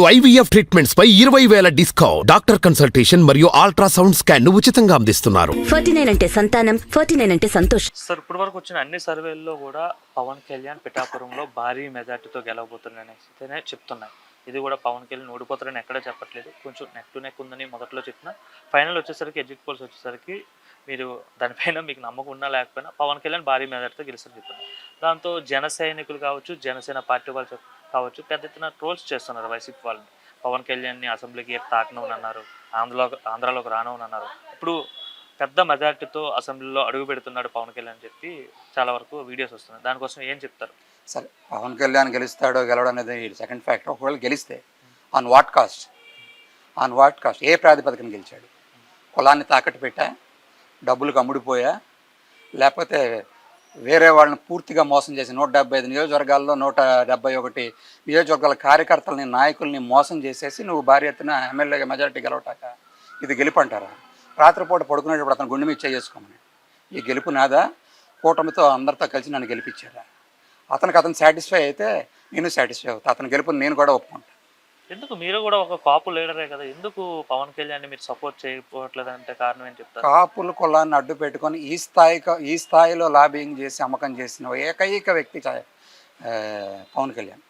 IVF treatments పై ఇరవై వేల డిస్కౌంట్. డాక్టర్ కన్సల్టేషన్ మరియు అల్ట్రాసౌండ్ స్కాన్ ఉచితంగా అందిస్తున్నారు. ఫార్టీ నైన్ అంటే సంతానం ఫార్టీ నైన్ అంటే సంతోషం. సార్ ఇప్పటి వరకు వచ్చిన అన్ని సర్వేల్లో కూడా పవన్ కళ్యాణ్ పిఠాపురంలో భారీ మెజార్టీతో గెలవబోతున్నాయని చెప్తున్నాయి. ఇది కూడా పవన్ కళ్యాణ్ ఓడిపోతారని ఎక్కడా చెప్పట్లేదు. కొంచెం నెక్ టు నెక్ ఉందని మొదట్లో చెప్పిన ఫైనల్ వచ్చేసరికి ఎగ్జిట్ పోల్స్ వచ్చేసరికి మీరు దానిపైన మీకు నమ్మకం ఉన్నా లేకపోయినా పవన్ కళ్యాణ్ భారీ మెజార్టీతో గెలుస్తారు చెప్తున్నారు. దాంతో జన సైనికులు కావచ్చు జనసేన పార్టీ వాళ్ళు కావచ్చు పెద్ద ఎత్తున ట్రోల్స్ చేస్తున్నారు వైసీపీ వాళ్ళని పవన్ కళ్యాణ్ని అసెంబ్లీకి తాకనవని అన్నారు ఆంధ్రలో ఆంధ్రాలోకి రానవని అన్నారు. ఇప్పుడు పెద్ద మెజార్టీతో అసెంబ్లీలో అడుగు పెడుతున్నాడు పవన్ కళ్యాణ్ చెప్పి చాలా వరకు వీడియోస్ వస్తున్నాయి. దానికోసం ఏం చెప్తారు? సరే పవన్ కళ్యాణ్ గెలుస్తాడో గెలవడం అనేది సెకండ్ ఫ్యాక్టర్ ఒకవేళ గెలిస్తే on what caste on what caste ఏ ప్రాతిపదికన గెలిచాడు? కులాన్ని తాకట్టు పెట్టా? డబ్బులకు అమ్ముడిపోయా లేకపోతే వేరే వాళ్ళని పూర్తిగా మోసం చేసి నూట డెబ్బై ఐదు నియోజకవర్గాల్లో నూట డెబ్బై ఒకటి నియోజకవర్గాల కార్యకర్తలని నాయకుల్ని మోసం చేసేసి నువ్వు భారీ ఎత్తున ఎమ్మెల్యేగా మెజారిటీ గెలవటాక ఇది గెలుపు అంటారా? రాత్రిపూట పడుకునేటప్పుడు అతను గుండె మీద చేసుకోమని ఈ గెలుపు నాదా? కూటమితో అందరితో కలిసి నన్ను గెలిపించారా? అతనికి అతను సాటిస్ఫై అయితే నేను సాటిస్ఫై అవుతా. అతను గెలుపుని నేను కూడా ఒప్పుకుంటాను ఎందుకు? మీరు కూడా ఒక కాపు లీడరే కదా. ఎందుకు పవన్ కళ్యాణ్ మీరు సపోర్ట్ చేయకపోవట్లేదు అంటే కారణం ఏం చెప్తారు? కాపుల కులాన్ని అడ్డు పెట్టుకొని ఈ స్థాయి ఈ స్థాయిలో లాబింగ్ చేసి అమ్మకం చేసిన ఏకైక వ్యక్తి చా- పవన్ కళ్యాణ్.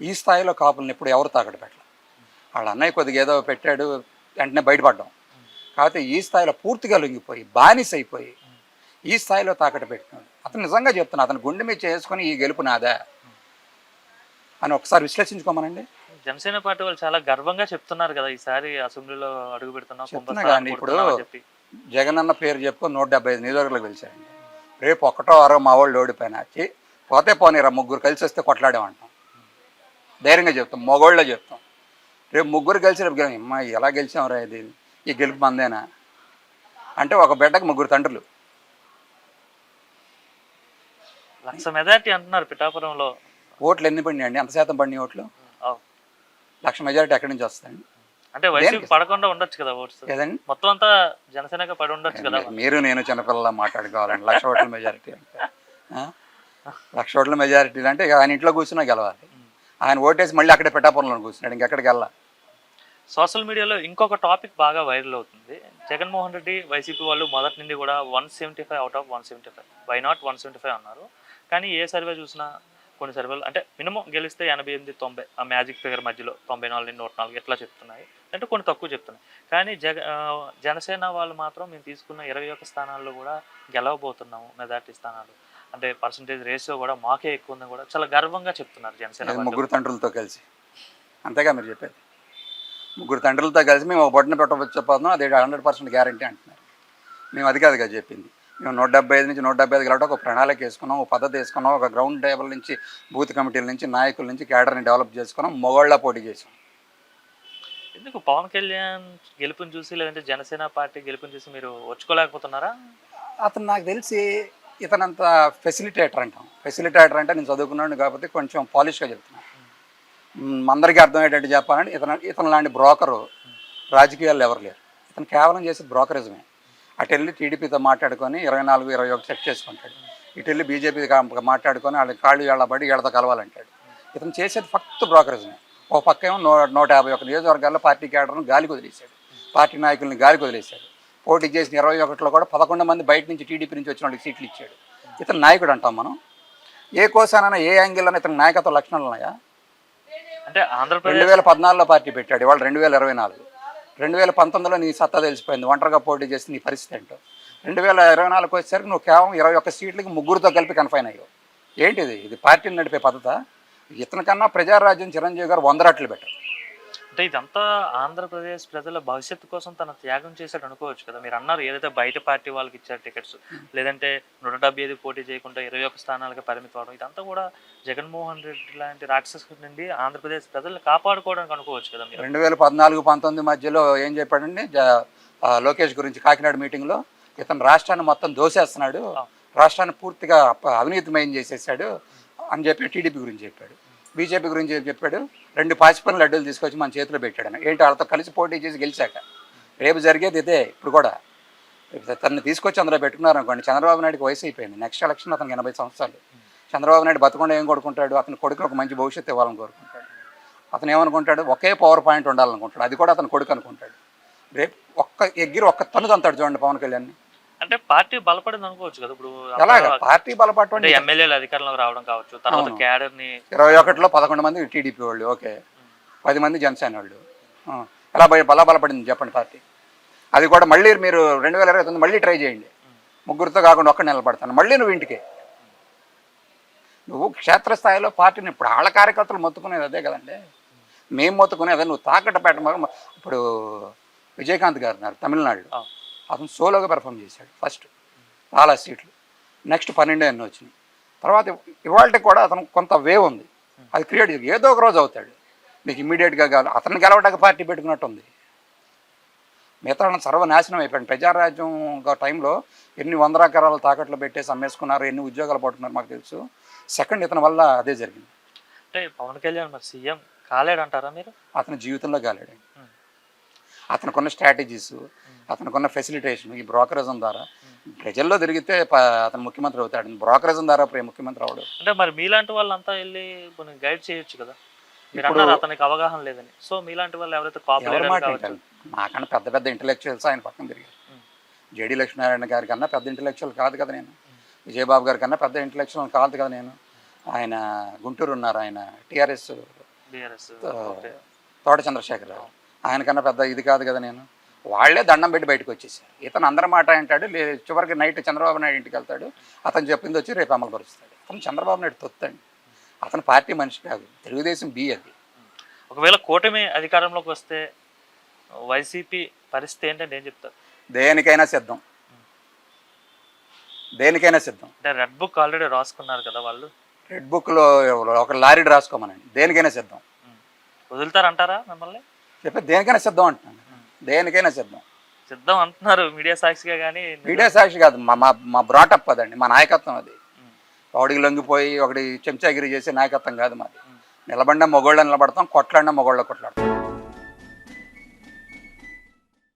ఈ స్థాయిలో కాపులను ఎప్పుడు ఎవరు తాకట్టు పెట్టాలి. వాళ్ళ అన్నయ్య కొద్దిగా ఏదో పెట్టాడు వెంటనే బయటపడ్డాం. కాకపోతే ఈ స్థాయిలో పూర్తిగా లొంగిపోయి బానిస అయిపోయి ఈ స్థాయిలో తాకట్టు పెట్టినాడు. అతను నిజంగా చెప్తున్నా అతను గుండె మీద చేసుకొని ఈ గెలుపు నాదా? అని ఒకసారి విశ్లేషించుకోమనండి. జనసేన పార్టీ వాళ్ళు చాలా గర్వంగా చెప్తున్నారు కదా ఈసారి అసెంబ్లీలో అడుగు పెడుతున్నాం ఇప్పుడు చెప్పి. జగన్ అన్న పేరు చెప్పుకొని నూట డెబ్బై ఐదు నియోజకవర్గాలకు గెలిచారండి. రేపు ఒకటో ఆరో మా వాళ్ళు ఓడిపోయినా వచ్చి పోతే పోనీరా ముగ్గురు కలిసి వస్తే కొట్లాడేమంటాం. ధైర్యంగా చెప్తాం మగోళ్ళే చెప్తాం. రేపు ముగ్గురు కలిసి రేపు అమ్మా ఎలా గెలిచాంరా ఇది? ఈ గెలుపు మందేనా? అంటే ఒక బిడ్డకు ముగ్గురు తండ్రులు. లక్ష మెజార్టీ అంటున్నారు పిఠాపురంలో. ఓట్లు ఎన్ని పడినాయండి? ఎంత శాతం పడినాయి ఓట్లు. లక్ష మెజారిటీ ఎక్కడి నుంచి వస్తాయండి. అంటే వైసీపీ పడకుండా ఉండొచ్చు కదా ఓట్స్? మొత్తం అంతా జనసేనగా పడి ఉండొచ్చు కదా? మీరు నేను చిన్నపిల్లల మాట్లాడుకోవాలండి. లక్ష ఓట్ల మెజారిటీ అంటే? లక్ష ఓట్ల మెజారిటీ అంటే ఆయన ఇంట్లో కూర్చున్నా గెలవాలి. ఆయన ఓటేసి మళ్ళీ అక్కడే పెట్టాపురంలో కూర్చున్నాడు ఇంకెక్కడికి వెళ్ళా సోషల్ మీడియాలో ఇంకొక టాపిక్ బాగా వైరల్ అవుతుంది. జగన్మోహన్ రెడ్డి వైసీపీ వాళ్ళు మొదటి నుండి కూడా one seventy five out of one seventy five. Why not one seventy five అన్నారు. కానీ ఏ సర్వే చూసినా కొన్ని సర్వేలు అంటే మినిమం గెలిస్తే ఎనభై ఎనిమిది తొంభై ఆ మ్యాజిక్ ఫిగర్ మధ్యలో తొంభై నాలుగు నూట నాలుగు ఇట్లా చెప్తున్నాయి? అంటే కొన్ని తక్కువ చెప్తున్నాయి. కానీ జగ జనసేన వాళ్ళు మాత్రం మేము తీసుకున్న ఇరవై ఒక్క స్థానాల్లో కూడా గెలవబోతున్నాము మెజార్టీ స్థానాలు. అంటే పర్సంటేజ్ రేషియో కూడా మాకే ఎక్కువ ఉందని కూడా చాలా గర్వంగా చెప్తున్నారు జనసేన. ముగ్గురు తండ్రులతో కలిసి. అంతేగా మీరు చెప్పేది? ముగ్గురు తండ్రులతో కలిసి మేము ఒక బొట్టన పెట్టబోతున్నాం అదే హండ్రెడ్ పర్సెంట్ గ్యారంటీ అంటున్నారు. మేము అది కాదు కదా చెప్పింది. మేము నూట డెబ్బై ఐదు నుంచి నూట డెబ్బై ఐదు గెలవడం ఒక ప్రణాళిక వేసుకున్నాం ఒక పద్ధతి వేసుకున్నాం ఒక గ్రౌండ్ టేబుల్ నుంచి బూత్ కమిటీల నుంచి నాయకుల నుంచి క్యాడర్ని డెవలప్ చేసుకున్నాం మొగోళ్ళ పోటీ చేసాం ఎందుకు పవన్ కళ్యాణ్ గెలుపుని చూసి లేదంటే జనసేన పార్టీ గెలుపుని చూసి మీరు వచ్చుకోలేకపోతున్నారా అతను నాకు తెలిసి ఇతనంత ఫెసిలిటేటర్ అంటాం. ఫెసిలిటేటర్ అంటే నేను చదువుకున్నాను కాబట్టి కొంచెం పాలిష్గా చెప్తున్నాను. అందరికీ అర్థమయ్యేటట్టు చెప్పాలంటే ఇతను ఇతను లాంటి బ్రోకరు రాజకీయాల్లో ఎవరు లేరు. ఇతను కేవలం చేసే బ్రోకరిజమే అటు వెళ్ళి టీడీపీతో మాట్లాడుకొని ఇరవై నాలుగు ఇరవై ఒకటి సెట్ చేసుకుంటాడు. ఇటు వెళ్ళి బీజేపీ మాట్లాడుకొని వాళ్ళ కాళ్ళు ఏళ్ళ పడి ఏళ్ళతో కలవాలంటాడు. ఇతను చేసేది ఫక్త్ బ్రోకరిజమే ఒక పక్క ఏమో నూ నూట యాభై ఒక నియోజకవర్గాల్లో పార్టీ క్యాడర్ను గాలికి వదిలేశాడు పార్టీ నాయకుల్ని గాలికి వదిలేశాడు పోటీ చేసిన ఇరవై ఒకటిలో కూడా పదకొండు మంది బయట నుంచి టీడీపీ నుంచి వచ్చిన వాళ్ళకి సీట్లు ఇచ్చాడు. ఇతను నాయకుడు అంటాం మనం. ఏ కోసానైనా ఏ యాంగిల్లో ఇతను నాయకత్వ లక్షణాలు ఉన్నాయా? అంటే రెండు ఆంధ్రప్రదేశ్ వేల పద్నాలుగులో పార్టీ పెట్టాడు. ఇవాళ రెండు వేల ఇరవై నాలుగు. రెండు వేల పంతొమ్మిదిలో నీ సత్తా తెలిసిపోయింది. ఒంటరిగా పోటీ చేసి నీ పరిస్థితి ఏంటో. రెండు వేల ఇరవై నాలుగు వచ్చేసరికి నువ్వు కేవలం ఇరవై ఒక్క సీట్లకి ముగ్గురుతో కలిపి కన్ఫైన్ అయ్యావు. ఏంటిది? ఇది పార్టీని నడిపే పద్ధత? ఇతనికన్నా ప్రజారాజ్యం చిరంజీవి గారు వంద రెట్లు బెటర్. అంటే ఇదంతా ఆంధ్రప్రదేశ్ ప్రజల భవిష్యత్తు కోసం తన త్యాగం చేశాడు అనుకోవచ్చు కదా. మీరు అన్నారు ఏదైతే బయట పార్టీ వాళ్ళకి ఇచ్చారు టికెట్స్ లేదంటే నూట డెబ్బై ఐదు పోటీ చేయకుండా ఇరవై ఒక్క స్థానాలకు పరిమితం అవడం ఇదంతా కూడా జగన్మోహన్ రెడ్డి లాంటి రాక్షసు నుండి ఆంధ్రప్రదేశ్ ప్రజల్ని కాపాడుకోవడానికి అనుకోవచ్చు కదా మీరు. రెండు వేల పద్నాలుగు పంతొమ్మిది మధ్యలో ఏం చెప్పాడండి? లోకేష్ గురించి కాకినాడ మీటింగ్లో ఇతను రాష్ట్రాన్ని మొత్తం దోసేస్తున్నాడు రాష్ట్రాన్ని పూర్తిగా అవినీతిమయం చేసేసాడు అని చెప్పి టీడీపీ గురించి చెప్పాడు. బీజేపీ గురించి చెప్పాడు. రెండు పాచిపని లడ్డూలు తీసుకొచ్చి మన చేతిలో పెట్టాడు ఏంటి వాళ్ళతో కలిసి పోటీ చేసి గెలిచాక? రేపు జరిగేది ఇదే ఇప్పుడు కూడా. తనని తీసుకొచ్చి అందులో పెట్టుకున్నారు అనుకోండి చంద్రబాబు నాయుడుకి వయసు అయిపోయింది. నెక్స్ట్ ఎలక్షన్ అతనికి ఎనభై సంవత్సరాలు. చంద్రబాబు నాయుడు బతకుండా ఏం కోరుకుంటాడు అతని కొడుకుని ఒక మంచి భవిష్యత్తు ఇవ్వాలని కోరుకుంటాడు. అతను ఏమనుకుంటాడు? ఒకే పవర్ పాయింట్ ఉండాలనుకుంటాడు. అది కూడా అతను కొడుకు అనుకుంటాడు. రేపు ఒక్క ఎగ్గిరి ఒక్క తను తంతాడు చూడండి పవన్ కళ్యాణ్ అంటే పార్టీ బలపడింది అనుకోవచ్చు కదా. ఇప్పుడు ఎలాగ? పార్టీ బలపడటం ఎమ్మెల్యేలు అధికారంలోకి రావడం కావచ్చు తర్వాత. క్యాడర్ని ఇరవై ఒకటిలో పదకొండు మంది టీడీపీ వాళ్ళు ఓకే. పది మంది జనసేన వాళ్ళు. ఎలా బల బలపడింది చెప్పండి పార్టీ? అది కూడా మళ్ళీ మీరు రెండు వేల ఇరవై తొమ్మిది మళ్ళీ ట్రై చేయండి. ముగ్గురితో కాకుండా ఒక్క నిలబడతాను. మళ్ళీ నువ్వు ఇంటికి. నువ్వు క్షేత్రస్థాయిలో పార్టీని ఇప్పుడు వాళ్ళ కార్యకర్తలు మొత్తుకునేది అదే కదండి. మేము మొత్తుకునేది అదే. నువ్వు తాకట్ట పెట్ట ఇప్పుడు విజయకాంత్ గారు ఉన్నారు తమిళనాడులో. ఆ. అతను సోలోగా పెర్ఫామ్ చేశాడు ఫస్ట్ చాలా సీట్లు. నెక్స్ట్ పన్నెండు ఎన్నో వచ్చినాయి. తర్వాత ఇవాళ కూడా అతను కొంత వేవ్ ఉంది. అది క్రియేట్ ఏదో ఒక రోజు అవుతాడు. మీకు ఇమ్మీడియట్గా కావాలి అతను గెలవడానికి పార్టీ పెట్టుకున్నట్టు ఉంది. మిగతా సర్వనాశనం అయిపోయింది ప్రజారాజ్యం టైంలో ఎన్ని వందల ఎకరాలు తాకట్లు పెట్టేసి అమ్మేసుకున్నారు ఎన్ని ఉద్యోగాలు పట్టుకున్నారు మాకు తెలుసు. సెకండ్ ఇతని వల్ల అదే జరిగింది. అంటే పవన్ కళ్యాణ్ మరి సీఎం కాలేడంటారా మీరు? అతని జీవితంలో కాలేడు Hmm. అతనికున్న స్ట్రాటజీస్ అతనికున్న ఫెసిలిటేషన్ ఈ బ్రోకరిజం ద్వారా ప్రజల్లో తిరిగితే అతను ముఖ్యమంత్రి అవుతాడు. బ్రోకరిజం ద్వారా ముఖ్యమంత్రి అవడు అంటే మరి మీలాంటి వాళ్ళంతా వెళ్ళి కొన్ని గైడ్ చేయొచ్చు కదా? అతనికి అవగాహన లేదని. సో మీలాంటి వాళ్ళు ఎవరైతే నాకన్నా పెద్ద పెద్ద ఇంటలెక్చువల్స్ ఆయన పక్కన తిరిగారు. జేడి లక్ష్మీనారాయణ గారి కన్నా పెద్ద ఇంటలెక్చువల్ కాదు కదా నేను. విజయబాబు గారి కన్నా పెద్ద ఇంటలెక్చువల్ కాదు కదా నేను. ఆయన గుంటూరు ఉన్నారు ఆయన. టీఆర్ఎస్ తోట చంద్రశేఖరరావు ఆయన కన్నా పెద్ద ఇది కాదు కదా నేను. వాళ్ళే దండం పెట్టి బయటకు వచ్చేసారు. ఇతను అందరి మాట అంటాడు చివరికి నైట్ చంద్రబాబు నాయుడు ఇంటికి వెళ్తాడు. అతను చెప్పింది వచ్చి రేపు అమలు పరుస్తాడు అతను చంద్రబాబు నాయుడు తొత్తండి. అతను పార్టీ మనిషి కాదు. తెలుగుదేశం బి అది. ఒకవేళ కూటమి అధికారంలోకి వస్తే వైసీపీ పరిస్థితి ఏంటంటే ఏం చెప్తారు? దేనికైనా సిద్ధం. దేనికైనా సిద్ధం. అంటే రెడ్ బుక్ ఆల్రెడీ రాసుకున్నారు కదా వాళ్ళు? రెడ్ బుక్లో ఒక లారీ రాసుకోమనండి. దేనికైనా సిద్ధం. వదులుతారంటారా మిమ్మల్ని? చెప్పి దేనికైనా సిద్ధం అంటున్నాను. దేనికైనా సిద్ధం. సిద్ధం అంటున్నారు మీడియా సాక్షిగా కానీ మీడియా సాక్షి కాదు మా మా మా బ్రాటప్ అదండి మా నాయకత్వం అది. ఒకడికి లొంగిపోయి ఒకటి చెంచాగిరి చేసే నాయకత్వం కాదు మాది. నిలబడిన మొగోళ్ళ నిలబడతాం కొట్లాడిన మొగోళ్ళ కొట్లాడతాం.